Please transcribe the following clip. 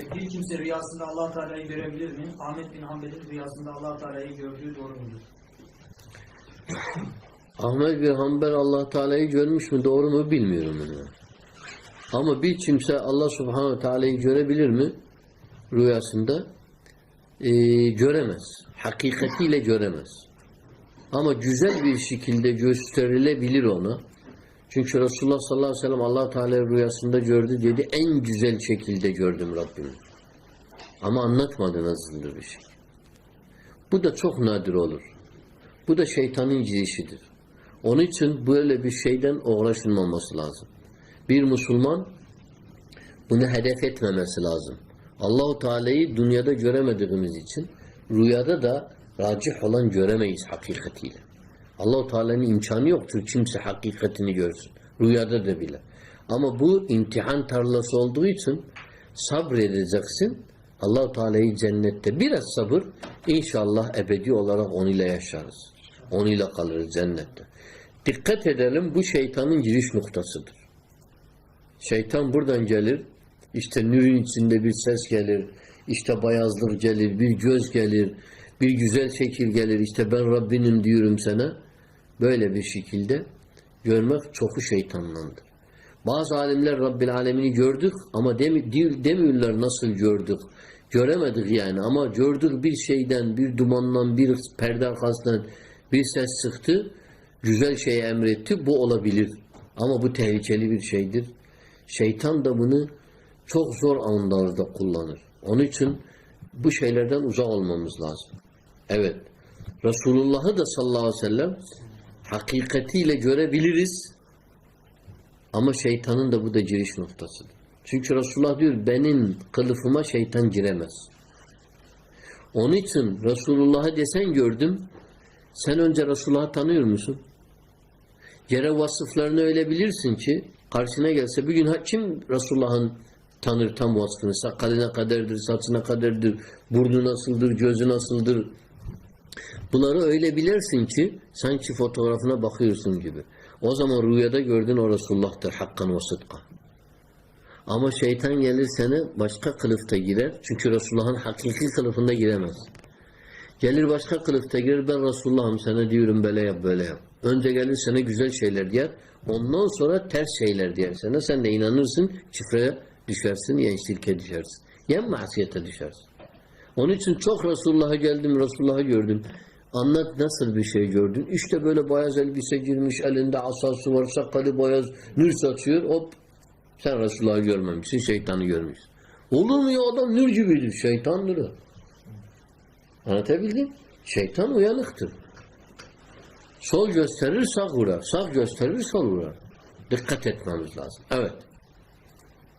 Bir kimse rüyasında allah Teala'yı görebilir mi? Ahmet bin Hanbel'in rüyasında allah Teala'yı gördüğü doğru mudur? Ahmet bin Hanbel allah Teala'yı görmüş mü doğru mu bilmiyorum bunu. Ama bir kimse Allah subhanahu teala'yı görebilir mi? Rüyasında Ee, göremez. Hakikatiyle göremez. Ama güzel bir şekilde gösterilebilir ona. Çünkü Resulullah sallallahu aleyhi ve sellem allah Teala rüyasında gördü dedi. En güzel şekilde gördüm Rabbimi. Ama anlatmadı nasıldır bir şey. Bu da çok nadir olur. Bu da şeytanın girişidir. Onun için böyle bir şeyden uğraşılmaması lazım. Bir Müslüman bunu hedef etmemesi lazım. Allahu Teala'yı dünyada göremediğimiz için rüyada da racih olan göremeyiz hakikatiyle. Allahu Teala'nın imkanı yoktur kimse hakikatini görsün. Rüyada da bile. Ama bu imtihan tarlası olduğu için sabredeceksin. Allahu Teala'yı cennette biraz sabır inşallah ebedi olarak onunla yaşarız. Onunla kalırız cennette. Dikkat edelim bu şeytanın giriş noktasıdır. Şeytan buradan gelir. İşte nürün içinde bir ses gelir. İşte bayazlık gelir. Bir göz gelir. Bir güzel şekil gelir. İşte ben Rabbinim diyorum sana. Böyle bir şekilde görmek çoku şeytanlandır. Bazı alimler Rabbil Alemini gördük ama demi, demiyorlar nasıl gördük. Göremedik yani ama gördük bir şeyden, bir dumandan, bir perde arkasından bir ses çıktı. Güzel şeyi emretti. Bu olabilir. Ama bu tehlikeli bir şeydir. Şeytan da bunu çok zor anlarda kullanır. Onun için bu şeylerden uzak olmamız lazım. Evet. Resulullah'ı da sallallahu aleyhi ve sellem hakikatiyle görebiliriz. Ama şeytanın da bu da giriş noktasıdır. Çünkü Resulullah diyor benim kılıfıma şeytan giremez. Onun için Resulullah'ı desen gördüm. Sen önce Resulullah'ı tanıyor musun? Yere vasıflarını öyle bilirsin ki karşına gelse bir gün kim Resulullah'ın tanır tam vasfını? Sakalına kadardır, saçına kadardır, burnu nasıldır, gözü nasıldır? Bunları öyle bilirsin ki sanki fotoğrafına bakıyorsun gibi. O zaman rüyada gördün o Resulullah'tır hakkan ve sıdka. Ama şeytan gelir sana başka kılıfta girer. Çünkü Resulullah'ın hakiki kılıfında giremez. Gelir başka kılıfta girer. Ben Resulullah'ım sana diyorum böyle yap böyle yap. Önce gelir sana güzel şeyler diyer. Ondan sonra ters şeyler diyer sana. Sen de inanırsın. Çifreye düşersin. Ya şirke düşersin. Ya masiyete düşersin. Onun için çok Resulullah'a geldim. Resulullah'ı gördüm. Anlat nasıl bir şey gördün? İşte böyle beyaz elbise girmiş. Elinde asası var. Sakalı beyaz. Nür saçıyor. Hop. Sen Resulullah'ı görmemişsin. Şeytanı görmüşsün. Olur mu ya adam nür gibidir. Şeytandır o. Anlatabildim? Şeytan uyanıktır. Sol gösterir sağ vurar. Sağ gösterir sol vurar. Dikkat etmemiz lazım. Evet.